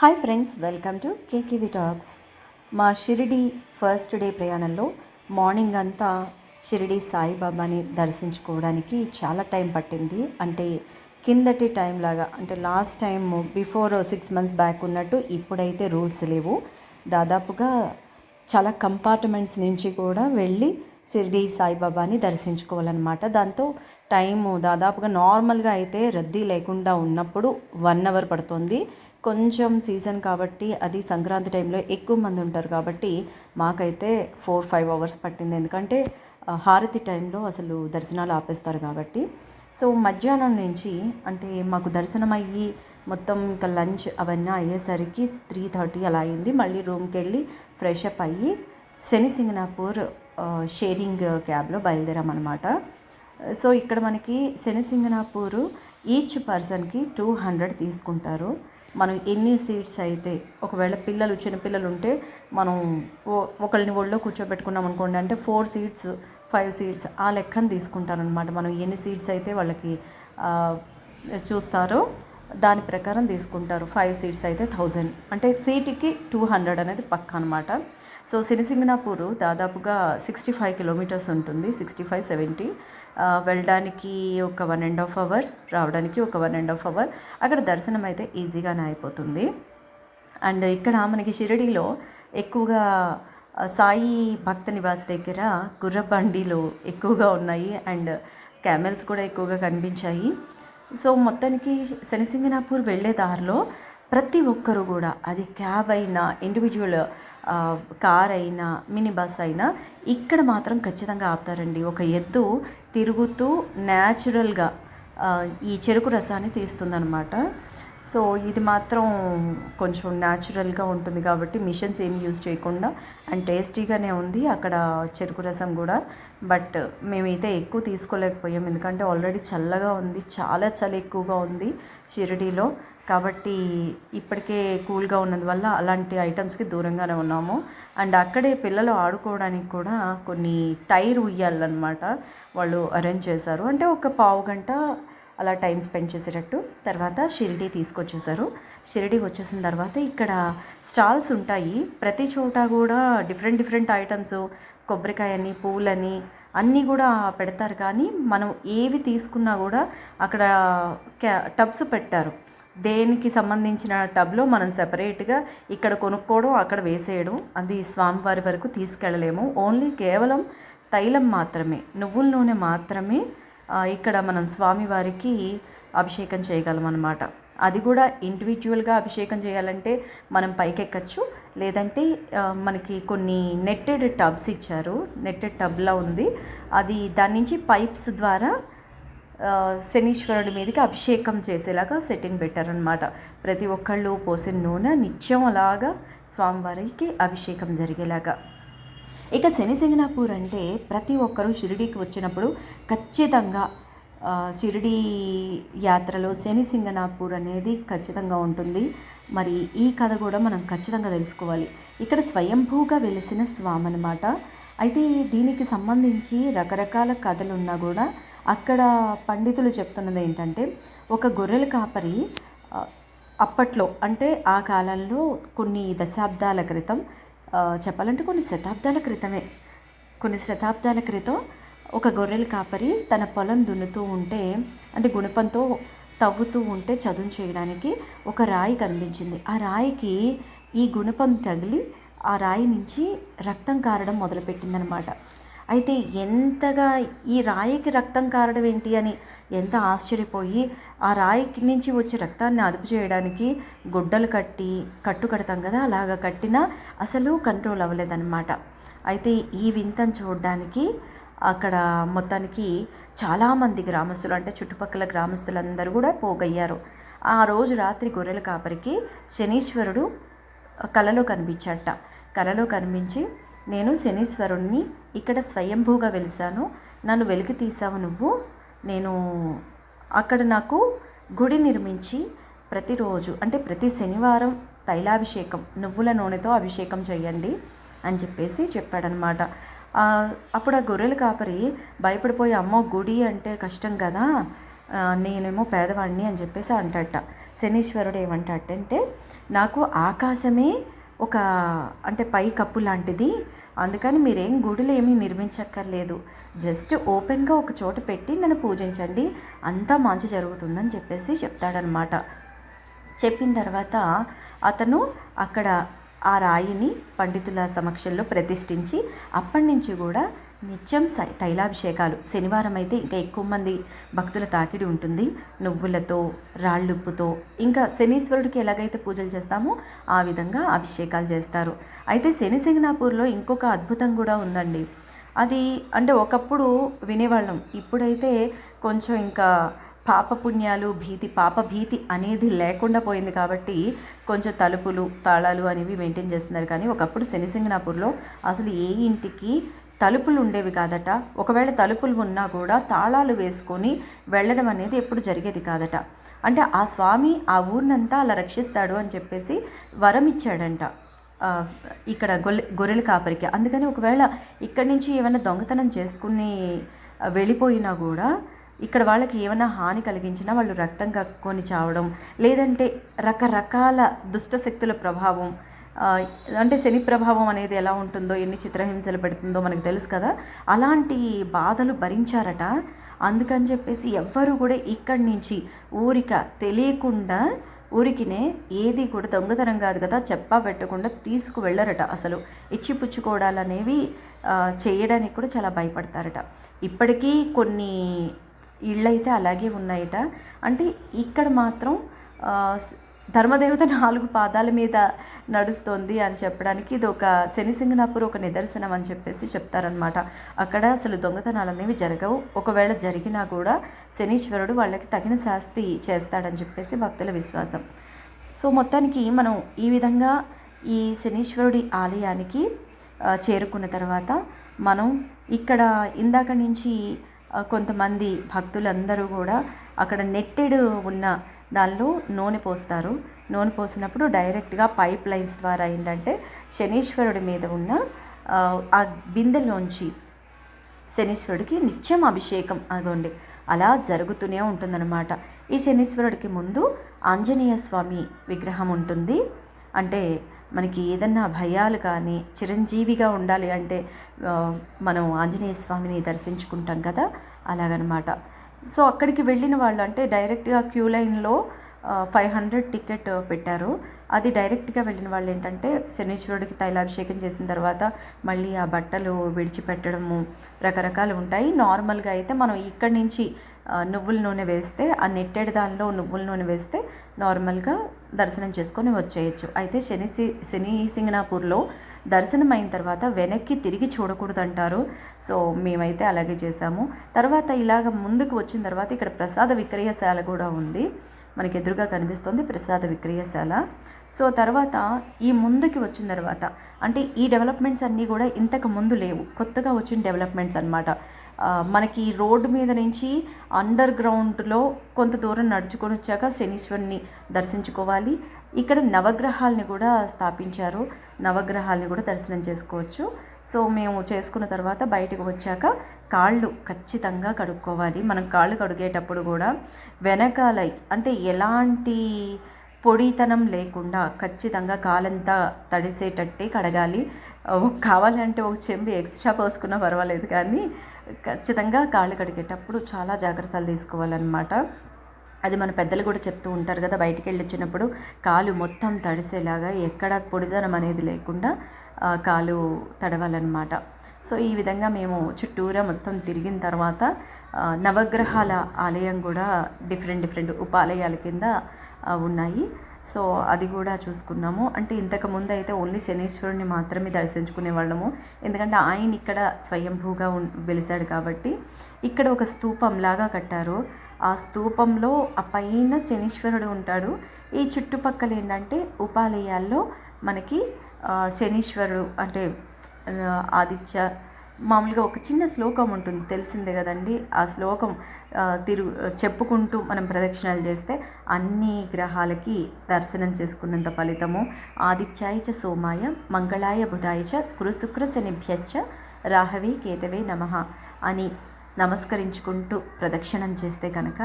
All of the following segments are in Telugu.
Hi friends welcome to KKV talks. మా షిరిడి ఫస్ట్ డే ప్రయాణంలో మార్నింగ్ అంతా షిరిడి సాయిబాబాని దర్శించుకోవడానికి చాలా టైం పట్టింది. అంటే కిందటి టైం లాగా అంటే last time before six months back ఉన్నట్టు ఇప్పుడైతే రూల్స్ లేవు. దాదాపుగా చాలా కంపార్ట్మెంట్స్ నుంచి కూడా వెళ్ళి షిరిడి సాయిబాబాని దర్శించుకోవాలన్నమాట. దాంతో టైము దాదాపుగా నార్మల్గా అయితే రద్దీ లేకుండా ఉన్నప్పుడు వన్ అవర్ పడుతుంది. కొంచెం సీజన్ కాబట్టి అది సంక్రాంతి టైంలో ఎక్కువ మంది ఉంటారు కాబట్టి మాకైతే ఫోర్ ఫైవ్ అవర్స్ పట్టింది. ఎందుకంటే హారతి టైంలో అసలు దర్శనాలు ఆపేస్తారు కాబట్టి. సో మధ్యాహ్నం నుంచి అంటే మాకు దర్శనం అయ్యి మొత్తం ఇంకా లంచ్ అవన్నీ అయ్యేసరికి త్రీ థర్టీ అలా అయింది. మళ్ళీ రూమ్కి వెళ్ళి ఫ్రెష్ అప్ అయ్యి శని సింగనాపూర్ షేరింగ్ క్యాబ్లో బయలుదేరామన్నమాట. సో ఇక్కడ మనకి శని సింగనాపూర్ ఈచ్ పర్సన్కి టూ హండ్రెడ్ తీసుకుంటారు. మనం ఎన్ని సీట్స్ అయితే ఒకవేళ పిల్లలు చిన్నపిల్లలు ఉంటే మనం ఒకళ్ళని ఒళ్ళో కూర్చోబెట్టుకున్నాం అనుకోండి అంటే ఫోర్ సీట్స్ ఫైవ్ సీట్స్ ఆ లెక్కన తీసుకుంటారనమాట మనం ఎన్ని సీట్స్ అయితే వాళ్ళకి చూస్తారో దాని ప్రకారం తీసుకుంటారు. ఫైవ్ సీట్స్ అయితే థౌజండ్ అంటే సీట్కి టూ హండ్రెడ్ అనేది పక్క అనమాట సో సిరిసింగనాపూర్ దాదాపుగా సిక్స్టీ ఫైవ్ కిలోమీటర్స్ ఉంటుంది సిక్స్టీ ఫైవ్ సెవెంటీ. వెళ్ళడానికి ఒక వన్ అండ్ హాఫ్ అవర్ రావడానికి ఒక వన్ అండ్ హాఫ్ అవర్. అక్కడ దర్శనం అయితే ఈజీగానే అయిపోతుంది. అండ్ ఇక్కడ మనకి షిరిడీలో ఎక్కువగా సాయి భక్త నివాస్ దగ్గర గుర్ర బండిలు ఎక్కువగా ఉన్నాయి అండ్ క్యామెల్స్ కూడా ఎక్కువగా కనిపించాయి. సో మొత్తానికి శనిసింగనాపూర్ వెళ్ళే దారిలో ప్రతి ఒక్కరు కూడా అది క్యాబ్ అయినా ఇండివిజువల్ కార్ అయినా మినీ బస్ అయినా ఇక్కడ మాత్రం ఖచ్చితంగా ఆపుతారండి. ఒక ఎద్దు తిరుగుతూ న్యాచురల్గా ఈ చెరుకు రసాన్ని తీస్తుందనమాట సో ఇది మాత్రం కొంచెం న్యాచురల్గా ఉంటుంది కాబట్టి మిషన్స్ ఏమి యూజ్ చేయకుండా అండ్ టేస్టీగానే ఉంది అక్కడ చెరుకు రసం కూడా. బట్ మేమైతే ఎక్కువ తీసుకోలేకపోయాం. ఎందుకంటే ఆల్రెడీ చల్లగా ఉంది చాలా చలి ఎక్కువగా ఉంది షిరిడీలో. కాబట్టి ఇప్పటికే కూల్గా ఉన్నందువల్ల అలాంటి ఐటమ్స్కి దూరంగానే ఉన్నాము. అండ్ అక్కడే పిల్లలు ఆడుకోవడానికి కూడా కొన్ని టైర్ ఉయ్యాలన్నమాట వాళ్ళు అరేంజ్ చేశారు. అంటే ఒక పావు గంట అలా టైం స్పెండ్ చేసేటట్టు. తర్వాత షిరిడి తీసుకొచ్చేసారు షిరిడి వచ్చేసిన తర్వాత ఇక్కడ స్టాల్స్ ఉంటాయి. ప్రతి చోట కూడా డిఫరెంట్ డిఫరెంట్ ఐటమ్స్ కొబ్బరికాయని పూలని అన్నీ కూడా పెడతారు. కానీ మనం ఏవి తీసుకున్నా కూడా అక్కడ క్యా టబ్స్ పెట్టారు. దేనికి సంబంధించిన టబ్లో మనం సెపరేట్గా ఇక్కడ కొనుక్కోవడం అక్కడ వేసేయడం అది స్వామివారి వరకు తీసుకెళ్ళలేము. ఓన్లీ కేవలం తైలం మాత్రమే నువ్వుల నూనె మాత్రమే ఇక్కడ మనం స్వామివారికి అభిషేకం చేయగలం అనమాట అది కూడా ఇండివిజువల్గా అభిషేకం చేయాలంటే మనం పైకెక్కచ్చు. లేదంటే మనకి కొన్ని నెట్టెడ్ టబ్స్ ఇచ్చారు. నెట్టెడ్ టబ్లా ఉంది. అది దాని నుంచి పైప్స్ ద్వారా శనీశ్వరుడి మీదకి అభిషేకం చేసేలాగా సెట్టింగ్ పెట్టారనమాట ప్రతి ఒక్కళ్ళు పోసిన నూనె నిత్యం అలాగా స్వామివారికి అభిషేకం జరిగేలాగా. ఇక శనిసింగనాపూర్ అంటే ప్రతి ఒక్కరూ షిరిడీకి వచ్చినప్పుడు ఖచ్చితంగా షిరిడీ యాత్రలో శనిసింగనాపూర్ అనేది ఖచ్చితంగా ఉంటుంది. మరి ఈ కథ కూడా మనం ఖచ్చితంగా తెలుసుకోవాలి. ఇక్కడ స్వయంభూగా వెలిసిన స్వామి అనమాట అయితే దీనికి సంబంధించి రకరకాల కథలు ఉన్నా కూడా అక్కడ పండితులు చెప్తున్నది ఏంటంటే ఒక గొర్రెల కాపరి అప్పట్లో అంటే ఆ కాలంలో కొన్ని దశాబ్దాల క్రితం చెప్పాలంటే కొన్ని శతాబ్దాల క్రితమే కొన్ని శతాబ్దాల క్రితం ఒక గొర్రెల కాపరి తన పొలం దున్నుతూ ఉంటే అంటే గుణపంతో తవ్వుతూ ఉంటే చదును చేయడానికి ఒక రాయి కనిపించింది. ఆ రాయికి ఈ గుణపం తగిలి ఆ రాయి నుంచి రక్తం కారడం మొదలుపెట్టిందనమాట. అయితే ఎంతగా ఈ రాయికి రక్తం కారడం ఏంటి అని ఎంత ఆశ్చర్యపోయి ఆ రాయికి నుంచి వచ్చే రక్తాన్ని అదుపు చేయడానికి గుడ్డలు కట్టి కట్టు కడతాం కదా అలాగ కట్టినా అసలు కంట్రోల్ అవ్వలేదన్నమాట. అయితే ఈ వింతను చూడడానికి అక్కడ మొత్తానికి చాలామంది గ్రామస్తులు అంటే చుట్టుపక్కల గ్రామస్తులందరూ కూడా పోగయ్యారు. ఆ రోజు రాత్రి గొర్రెల కాపరికి శనీశ్వరుడు కలలో కనిపించట. కలలో కనిపించి నేను శనీశ్వరుణ్ణి ఇక్కడ స్వయంభూగా వెలిసాను నన్ను వెలికి తీసావు నువ్వు. నేను అక్కడ నాకు గుడి నిర్మించి ప్రతిరోజు అంటే ప్రతి శనివారం తైలాభిషేకం నువ్వుల నూనెతో అభిషేకం చేయండి అని చెప్పేసి చెప్పాడనమాట. అప్పుడు ఆ గొర్రెల కాపరి భయపడిపోయి అమ్మో గుడి అంటే కష్టం కదా నేనేమో పేదవాడిని అని చెప్పేసి అంటట. శనీశ్వరుడు ఏమంటాడంటే నాకు ఆకాశమే ఒక అంటే పై కప్పు లాంటిది. అందుకని మీరేం గుడులు ఏమీ నిర్మించక్కర్లేదు. జస్ట్ ఓపెన్గా ఒక చోట పెట్టి నన్ను పూజించండి. అంతా మంచి జరుగుతుందని చెప్పేసి చెప్తాడనమాట చెప్పిన తర్వాత అతను అక్కడ ఆ రాయిని పండితుల సమక్షంలో ప్రతిష్ఠించి అప్పటి నుంచి కూడా నిత్యం సై తైలాభిషేకాలు. శనివారం అయితే ఇంకా ఎక్కువ మంది భక్తుల తాకిడి ఉంటుంది. నువ్వులతో రాళ్ళుప్పుతో. ఇంకా శనీశ్వరుడికి ఎలాగైతే పూజలు చేస్తామో ఆ విధంగా అభిషేకాలు చేస్తారు. అయితే శని సింగనాపూర్లో ఇంకొక అద్భుతం కూడా ఉందండి. అది అంటే ఒకప్పుడు వినేవాళ్ళం. ఇప్పుడైతే కొంచెం ఇంకా పాపపుణ్యాలు భీతి పాప భీతి అనేది లేకుండా పోయింది కాబట్టి కొంచెం తలుపులు తాళాలు అనేవి మెయింటైన్ చేస్తున్నారు. కానీ ఒకప్పుడు శనిసింగనాపూర్లో అసలు ఏ ఇంటికి తలుపులు ఉండేవి కాదట. ఒకవేళ తలుపులు ఉన్నా కూడా తాళాలు వేసుకొని వెళ్ళడం అనేది ఎప్పుడు జరిగేది కాదట. అంటే ఆ స్వామి ఆ ఊరినంతా అలా రక్షిస్తాడు అని చెప్పేసి వరం ఇచ్చాడంట. ఇక్కడ గొల్లె గొర్రెల కాపరికి. అందుకని ఒకవేళ ఇక్కడి నుంచి ఏమైనా దొంగతనం చేసుకుని వెళ్ళిపోయినా కూడా ఇక్కడ వాళ్ళకి ఏమైనా హాని కలిగించినా వాళ్ళు రక్తం కక్కుని చావడం లేదంటే రకరకాల దుష్ట శక్తుల ప్రభావం అంటే శని ప్రభావం అనేది ఎలా ఉంటుందో ఎన్ని చిత్రహింసలు పెడుతుందో మనకు తెలుసు కదా. అలాంటి బాధలు భరించారట. అందుకని చెప్పేసి ఎవ్వరు కూడా ఇక్కడి నుంచి ఊరిక తెలియకుండా ఊరికినే ఏది కూడా దొంగతనం కాదు కదా చెప్పా పెట్టకుండా తీసుకు వెళ్ళరట అసలు. ఇచ్చిపుచ్చుకోవడాలు అనేవి చేయడానికి కూడా చాలా భయపడతారట. ఇప్పటికీ కొన్ని ఇళ్ళైతే అలాగే ఉన్నాయట. అంటే ఇక్కడ మాత్రం ధర్మదేవత నాలుగు పాదాల మీద నడుస్తోంది అని చెప్పడానికి ఇది ఒక శనిసింగనాపూర్ ఒక నిదర్శనం అని చెప్పేసి చెప్తారనమాట అక్కడ అసలు దొంగతనాలు అనేవి జరగవు. ఒకవేళ జరిగినా కూడా శనీశ్వరుడు వాళ్ళకి తగిన శాస్తి చేస్తాడని చెప్పేసి భక్తుల విశ్వాసం. సో మొత్తానికి మనం ఈ విధంగా ఈ శనీశ్వరుడి ఆలయానికి చేరుకున్న తర్వాత మనం ఇక్కడ ఇందాక నుంచి కొంతమంది భక్తులందరూ కూడా అక్కడ నెట్టెడు ఉన్న దానిలో నూనె పోస్తారు. నూనె పోసినప్పుడు డైరెక్ట్గా పైప్ లైన్స్ ద్వారా ఏంటంటే శనీశ్వరుడి మీద ఉన్న ఆ, బిందెలోంచి శనీశ్వరుడికి నిత్యం అభిషేకం అదోండి అలా జరుగుతూనే ఉంటుందన్నమాట. ఈ శనీశ్వరుడికి ముందు ఆంజనేయ స్వామి విగ్రహం ఉంటుంది. అంటే మనకి ఏదన్నా భయాలు కానీ చిరంజీవిగా ఉండాలి అంటే మనం ఆంజనేయ స్వామిని దర్శించుకుంటాం కదా అలాగనమాట. సో అక్కడికి వెళ్ళిన వాళ్ళు అంటే డైరెక్ట్గా క్యూ లైన్లో ఫైవ్ హండ్రెడ్ టికెట్ పెట్టారు. అది డైరెక్ట్గా వెళ్ళిన వాళ్ళు ఏంటంటే శనీశ్వరుడికి తైలాభిషేకం చేసిన తర్వాత మళ్ళీ ఆ బట్టలు విడిచిపెట్టడము రకరకాలు ఉంటాయి. నార్మల్గా అయితే మనం ఇక్కడి నుంచి నువ్వుల నూనె వేస్తే ఆ నెట్టెడ్ దానిలో నువ్వుల నూనె వేస్తే నార్మల్గా దర్శనం చేసుకొని వచ్చేయచ్చు. అయితే శని శని సింగనాపూర్లో దర్శనం అయిన తర్వాత వెనక్కి తిరిగి చూడకూడదు అంటారు సో మేమైతే అలాగే చేసాము తర్వాత ఇలాగ ముందుకు వచ్చిన తర్వాత ఇక్కడ ప్రసాద విక్రయశాల కూడా ఉంది. మనకి ఎదురుగా కనిపిస్తుంది ప్రసాద విక్రయశాల. సో తర్వాత ఈ ముందుకి వచ్చిన తర్వాత అంటే ఈ డెవలప్మెంట్స్ అన్నీ కూడా ఇంతకు ముందు లేవు. కొత్తగా వచ్చిన డెవలప్మెంట్స్ అన్నమాట. మనకి రోడ్డు మీద నుంచి అండర్ గ్రౌండ్లో కొంత దూరం నడుచుకొని వచ్చాక శనీశ్వరుని దర్శించుకోవాలి. ఇక్కడ నవగ్రహాలని కూడా స్థాపించారు. నవగ్రహాలని కూడా దర్శనం చేసుకోవచ్చు. సో మేము చేసుకున్న తర్వాత బయటకు వచ్చాక కాళ్ళు ఖచ్చితంగా కడుక్కోవాలి. మనం కాళ్ళు కడిగేటప్పుడు కూడా వెనకాల అంటే ఎలాంటి పొడితనం లేకుండా ఖచ్చితంగా కాలంతా తడిసేటట్టే కడగాలి. కావాలంటే ఒక చెంబు ఎక్స్ట్రా పోసుకున్నా పర్వాలేదు కానీ ఖచ్చితంగా కాళ్ళు కడిగేటప్పుడు చాలా జాగ్రత్తలు తీసుకోవాలన్నమాట. అది మన పెద్దలు కూడా చెప్తూ ఉంటారు కదా బయటికి వెళ్ళి వచ్చినప్పుడు కాలు మొత్తం తడిసేలాగా ఎక్కడ పొడిదనం అనేది లేకుండా కాలు తడవాలన్నమాట. సో ఈ విధంగా మేము చుట్టూరా మొత్తం తిరిగిన తర్వాత నవగ్రహాల ఆలయం కూడా డిఫరెంట్ డిఫరెంట్ ఉపాలయాల కింద ఉన్నాయి. సో అది కూడా చూసుకున్నాము. అంటే ఇంతకు ముందు అయితే ఓన్లీ శనీశ్వరుని మాత్రమే దర్శించుకునే వాళ్ళము. ఎందుకంటే ఆయన ఇక్కడ స్వయంభూగా ఉన్ వెలిశాడు కాబట్టి ఇక్కడ ఒక స్తూపం లాగా కట్టారు. ఆ స్తూపంలో ఆ పైన శనీశ్వరుడు ఉంటాడు. ఈ చుట్టుపక్కల ఏంటంటే ఉపాలయాల్లో మనకి శనీశ్వరుడు అంటే ఆదిత్య మామూలుగా ఒక చిన్న శ్లోకం ఉంటుంది తెలిసిందే కదండి. ఆ శ్లోకం తిరుగు చెప్పుకుంటూ మనం ప్రదక్షిణాలు చేస్తే అన్ని గ్రహాలకి దర్శనం చేసుకున్నంత ఫలితము. ఆదిత్యాయ చ సోమాయ మంగళాయ బుధాయ చ కురుశుక్ర శనిభ్యశ్చ రాహవే కేతవే నమ అని నమస్కరించుకుంటూ ప్రదక్షిణం చేస్తే కనుక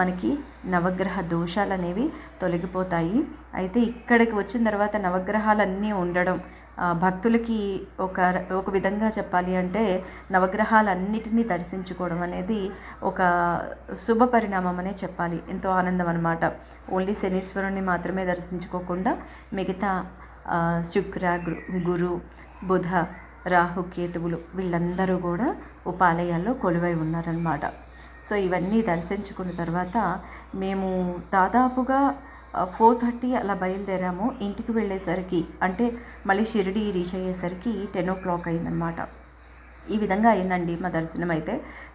మనకి నవగ్రహ దోషాలు అనేవి తొలగిపోతాయి. అయితే ఇక్కడికి వచ్చిన తర్వాత నవగ్రహాలన్నీ ఉండడం భక్తులకి ఒక ఒక విధంగా చెప్పాలి అంటే నవగ్రహాలన్నిటినీ దర్శించుకోవడం అనేది ఒక శుభ పరిణామం అనే చెప్పాలి. ఎంతో ఆనందం అనమాట ఓన్లీ శనీశ్వరుని మాత్రమే దర్శించుకోకుండా మిగతా శుక్ర గురు బుధ రాహు కేతువులు వీళ్ళందరూ కూడా ఉపాలయాల్లో కొలువై ఉన్నారనమాట సో ఇవన్నీ దర్శించుకున్న తర్వాత మేము దాదాపుగా ఫోర్ థర్టీ అలా బయలుదేరాము. ఇంటికి వెళ్ళేసరికి అంటే మళ్ళీ షిరిడి రీచ్ అయ్యేసరికి టెన్ ఓ క్లాక్ అయిందనమాట ఈ విధంగా అయిందండి మా దర్శనం అయితే.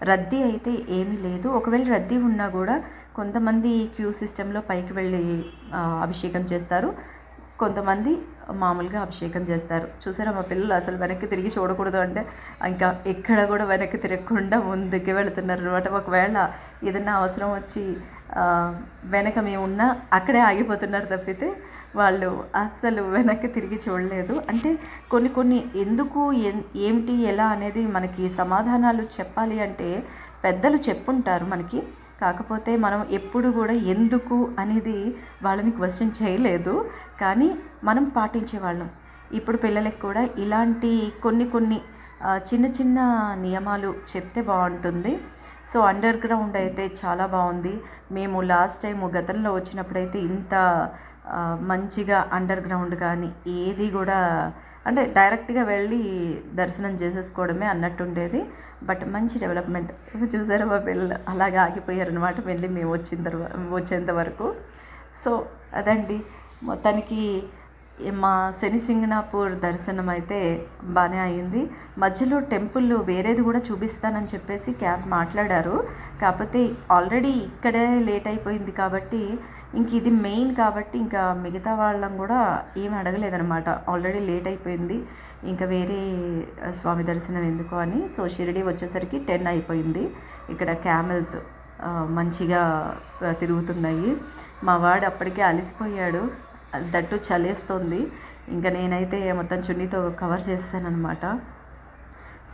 రద్దీ అయితే ఏమీ లేదు. ఒకవేళ రద్దీ ఉన్నా కూడా కొంతమంది క్యూ సిస్టంలో పైకి వెళ్ళి అభిషేకం చేస్తారు. కొంతమంది మామూలుగా అభిషేకం చేస్తారు. చూసారా మా పిల్లలు అసలు వెనక్కి తిరిగి చూడకూడదు అంటే ఇంకా ఎక్కడ కూడా వెనక్కి తిరగకుండా ముందుకు వెళుతున్నారు అనమాట ఒకవేళ ఏదైనా అవసరం వచ్చి వెనక మేము ఉన్నా అక్కడే ఆగిపోతున్నారు తప్పితే వాళ్ళు అస్సలు వెనక్కి తిరిగి చూడలేదు. అంటే కొన్ని కొన్ని ఎందుకు ఏమిటి ఎలా అనేది మనకి సమాధానాలు చెప్పాలి అంటే పెద్దలు చెప్పుంటారు మనకి. కాకపోతే మనం ఎప్పుడు కూడా ఎందుకు అనేది వాళ్ళని క్వశ్చన్ చేయలేదు. కానీ మనం పాటించేవాళ్ళం. ఇప్పుడు పిల్లలకి కూడా ఇలాంటి కొన్ని కొన్ని చిన్న చిన్న నియమాలు చెప్తే బాగుంటుంది. సో అండర్ గ్రౌండ్ అయితే చాలా బాగుంది. మేము లాస్ట్ టైం గతంలో వచ్చినప్పుడైతే ఇంత మంచిగా అండర్ గ్రౌండ్ కానీ ఏది కూడా అంటే డైరెక్ట్గా వెళ్ళి దర్శనం చేసేసుకోవడమే అన్నట్టుండేది. బట్ మంచి డెవలప్మెంట్. ఇప్పుడు చూసారా మా పిల్లలు? అలాగా ఆగిపోయారు అనమాట వెళ్ళి మేము వచ్చిన తర్వాత వచ్చేంత వరకు. సో అదండి. మొత్తానికి మా శనిసింగనాపూర్ దర్శనం అయితే బాగానే అయింది. మధ్యలో టెంపుల్ వేరేది కూడా చూపిస్తానని చెప్పేసి క్యాబ్ మాట్లాడారు. కాకపోతే ఆల్రెడీ ఇక్కడే లేట్ అయిపోయింది కాబట్టి ఇంక ఇది మెయిన్ కాబట్టి ఇంకా మిగతా వాళ్ళం కూడా ఏమి అడగలేదనమాట ఆల్రెడీ లేట్ అయిపోయింది. ఇంకా వేరే స్వామి దర్శనం ఎందుకు అని. సో షిరిడి వచ్చేసరికి టెన్ అయిపోయింది. ఇక్కడ క్యామెల్స్ మంచిగా తిరుగుతున్నాయి. మా వాడు అప్పటికే అలసిపోయాడు. దట్టు చలేస్తుంది. ఇంకా నేనైతే మొత్తం చున్నీతో కవర్ చేస్తానన్నమాట.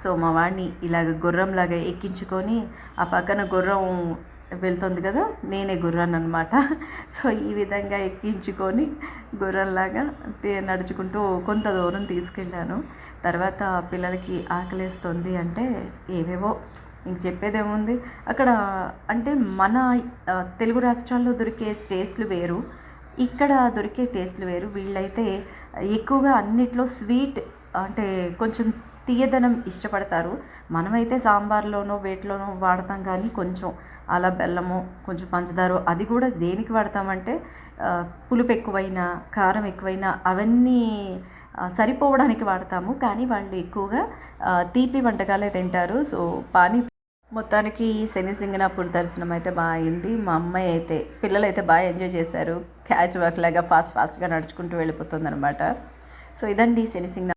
సో మా వాడిని ఇలాగ గుర్రంలాగా ఎక్కించుకొని ఆ పక్కన గుర్రం వెళ్తుంది కదా నేనే గుర్రాన్ని అనమాట సో ఈ విధంగా ఎక్కించుకొని గుర్రంలాగా నడుచుకుంటూ కొంత దూరం తీసుకెళ్ళాను. తర్వాత పిల్లలకి ఆకలేస్తుంది అంటే ఏవేవో ఇంక చెప్పేదేముంది? అక్కడ అంటే మన తెలుగు రాష్ట్రాల్లో దొరికే టేస్ట్లు వేరు. ఇక్కడ దొరికే టేస్ట్లు వేరు. వీళ్ళైతే ఎక్కువగా అన్నిట్లో స్వీట్ అంటే కొంచెం తీయదనం ఇష్టపడతారు. మనమైతే సాంబార్లోనో వేటిలోనో వాడతాం కానీ కొంచెం అలా బెల్లము కొంచెం పంచదార అది కూడా దేనికి వాడతామంటే పులుపు ఎక్కువైనా కారం ఎక్కువైనా అవన్నీ సరిపోవడానికి వాడతాము. కానీ వాళ్ళు ఎక్కువగా తీపి వంటకాలే తింటారు. సో పానీ మొత్తానికి శని సింగనాపూర్ దర్శనం అయితే బాగా అయింది. మా అమ్మాయి అయితే పిల్లలు అయితే బాగా ఎంజాయ్ చేశారు. క్యాచ్ వర్క్ లాగా ఫాస్ట్ ఫాస్ట్గా నడుచుకుంటూ వెళ్ళిపోతుంది అనమాట సో ఇదండి శని